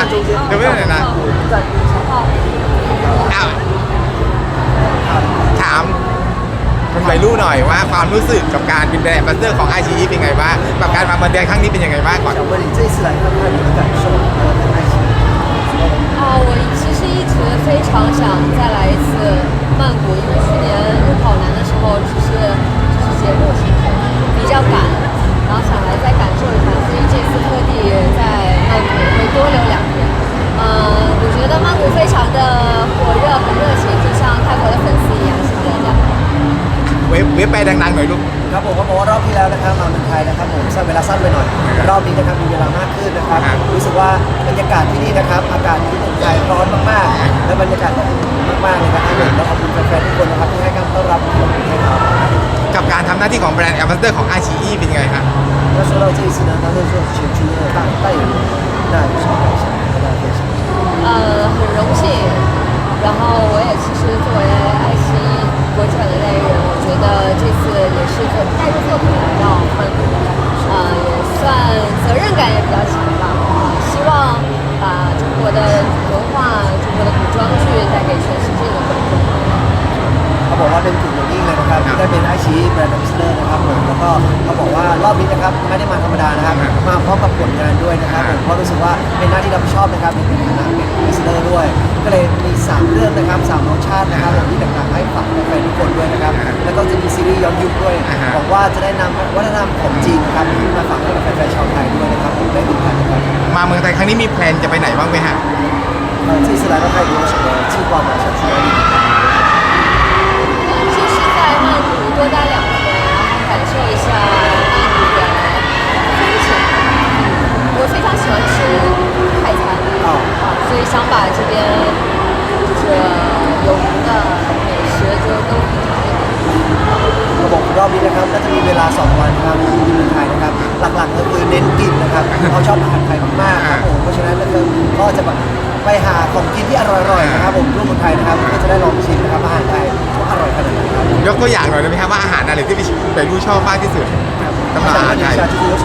ะเดี๋ยวไม่ได้นะอ้าถามคนไปรู้หน่อยว่าความรู้สึกกับการบินแบบบัสเตอร์ของไอชีเป็นไงบ้างกับการมาบันแดงครั้งนี้เป็นยังไงบ้างก่อน， นี้นะครับมีเวลามากขึ้นนะครับ ครับ รู้สึกว่าบรรยากาศที่นี่นะครับ อากาศที่เมืองไทยร้อนมากๆ และบรรยากาศก็ดีมากๆเลยนะครับผมแล้วขอบคุณแฟนๆทุกคนนะครับที่ให้การต้อนรับที่เราเป็นไทยครับ กับการทำหน้าที่ของแบรนด์แอมบาสเดอร์ของไอชีเป็นยังไงครับ 那说到这一次呢，他会说选出了大代言人，那有什么感想跟大家分享？呃，很荣幸。然后我也其实作为爱奇艺国产的代言人，我觉得这次也是 แบรนด์แอมบสเตอร์นะครับผมแล้วก็เขาบอกว่ารอบนี้นะครับไม่ได้มาธรรมดานะครับมาพร้อมกับผลงานด้วยนะครับผมเพราะรู้สึกว่าเป็นหน้าที่รับผิดชอบนะครับในฐานะเป็นแอมบสเตอร์ด้วย ก็เลยมี 3 เรื่องนะครับสามรสชาตินะครับที่ต่างๆให้ฝากแฟนทุกคนด้วยนะครับแล้วก็จะมีซีรีส์ย้อนยุคด้วยหวังว่าจะได้นำวัฒนธรรมของจีนนะครับมาฝากให้กับแฟนชาวไทยด้วยนะครับผมได้ดูกันนะมาเมืองไทยครั้งนี้มีแพลนจะไปไหนบ้างไหมฮะที่สลายก็ไทยดูเฉยๆชื่อความหมายชัดเจน 常喜欢吃泰餐，哦啊，所以想把这边就是有名的美食就都品尝一遍。 ระบบรอบนี้นะครับก็จะมีเวลา 2 วันนะครับที่เมืองไทยนะครับ หลักๆก็คือเน้นกินนะครับเขาชอบอาหารไทยมากๆครับผมเพราะฉะนั้นก็คือก็จะแบบไปหาของกินที่อร่อยๆนะครับผมทั่วเมืองไทยนะครับเพื่อจะได้ลองชิมนะครับอาหารไทยว่าอร่อยขนาดไหนครับ ยกตัวอย่างหน่อยได้ไหมครับว่าอาหารอะไรที่พี่ไปรู้ชอบมากที่สุดสำหรับ 想 อาหาร 问一 ไทย 下，就是有什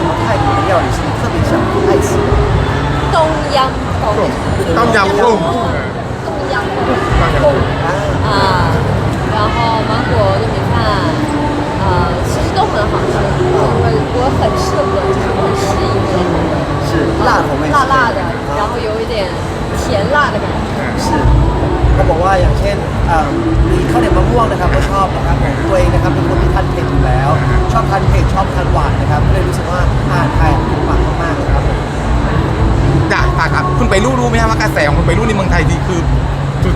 么泰 甜辣的感觉。是เขาบอกว่าอย่างเช่นอ่ามีข้าวเหนียวมะม่วงนะครับก็ชอบนะครับผมตัวเองนะครับเป็นคนที่ทานเผ็ดอยู่แล้ว ชอบทานเผ็ดชอบทานหวานนะครับก็เลยรู้สึกว่าอาหารไทยถูกปากมากๆเลยครับผม อยากฝากครับคุณไปรู้รู้ไหมครับว่ากระแสของคุณไปรู้ในเมืองไทยดีคือ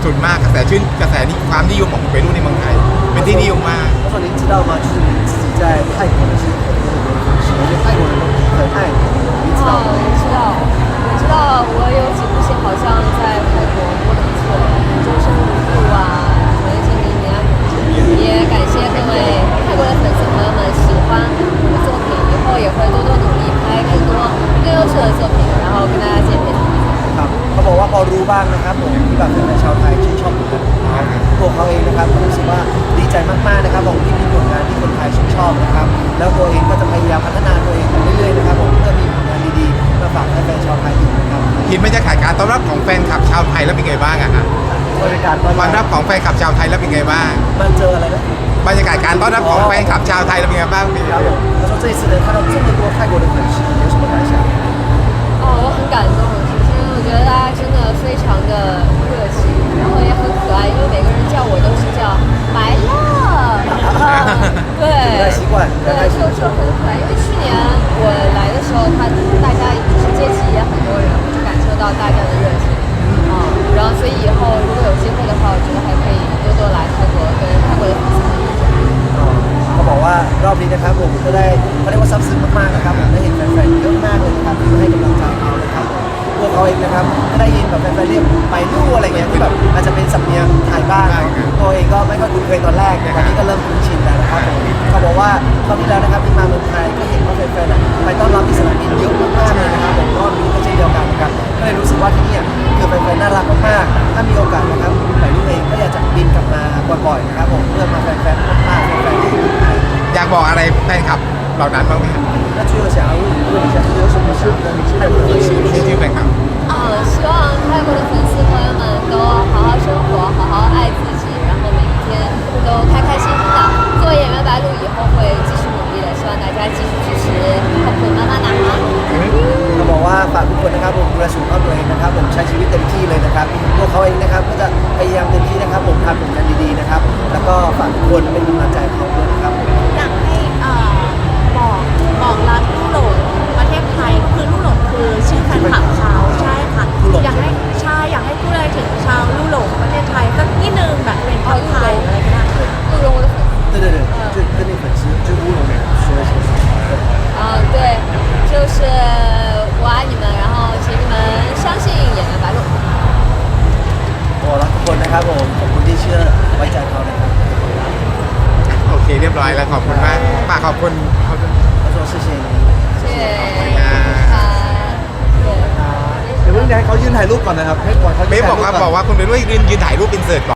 สุดๆมากกระแสชื่นกระแสนี้ความนิยมของคุณไปรู้ในเมืองไทย เป็นที่นิยมมาก 他说您知道吗？就是你自己在泰国呢是很多很多的粉丝，而且泰国人都很爱你，你知道哦，吗？我知道，我知道，我有几部戏好像在 บอกว่าพอรู้บ้างนะครับผมที่แบบเป็นชาวไทยชื่นชอบผลงานของเขาตัวเขาเองนะครับก็รู้สึกว่าดีใจมากๆนะครับผมที่มีผลงานที่คนไทยชื่นชอบนะครับ แล้วตัวเองก็จะพยายามพัฒนาตัวเองไปเรื่อยๆนะครับผมเพื่อมีผลงานดีๆมาฝากให้แฟนชาวไทยอยู่นะครับ เห็นบรรยากาศการต้อนรับของแฟนคลับชาวไทยแล้วเป็นไงบ้างอะฮะ บรรยากาศต้อน ต้อนรั รั บบ ของแฟนคลับชาวไทยแล้วเป็นไงบ้าง มันเจออะไรนะ บรรยากาศการต้อนรับของแฟนคลับชาวไทยแล้วเป็นไงบ้างพี่ ครับผม他说这一次能看到这么多泰国的粉丝 来的时候，他大家就是阶级也很多人，我就感受到大家的热情，啊、然后所以以后如果有机会的话，我觉得还可以多多来泰国跟泰国的粉丝们遇见。 เขาบอกว่ารอบนี้นะครับผมก็ได้เขาเรียกว่าซับซึ้งมากๆนะครับผมได้เห็นแฟนๆเยอะมากเลยนะครับที่มาให้กำลังใจเขานะครับตัวเขาเองนะครับก็ได้ยินแบบแฟนๆเรียกไปลู่อะไรเงี้ยที่แบบอาจจะเป็นสำเนียงไทยบ้างเนอะตัวเองก็ไม่ค่อยคุ้นเคยตอนแรกแต่ตอนนี้ก็เริ่ม เหล่านั้นบ้างไหมครับ那崔友祥，如果你想有什么是我们泰国的粉丝，ชื่อชื่อแฟนครับ呃，希望泰国的粉丝朋友们都好好生活，好好爱自己，然后每一天都开开心心的。做演员白鹿以后会继续努力的，希望大家继续支持靠谱妈妈呐哈。เขาบอกว่าฝากทุกคนนะครับผมดูแลสุขภาพตัวเองนะครับ ผมใช้ชีวิตเต็มที่เลยนะครับพวกเขาเองนะครับก็จะพยายามเต็มที่นะครับผมทำผลงานดีๆนะครับ แล้วก็ฝากทุกคนเป็นกำลังใจให้เขา อบคุณมากฝากขอบคุณขอบคุณ 他说谢谢你谢谢啊他。 เดี๋ยวเพิ่งให้เขายืนถ่ายรูปก่อนนะครับให้ก่อนเขายืน เบ๊ ถ่าย บอก รูป ว่า ก่อน บอกว่าคุณเบลว่ายืนยืนถ่ายรูปอินเสิร์ตก่อน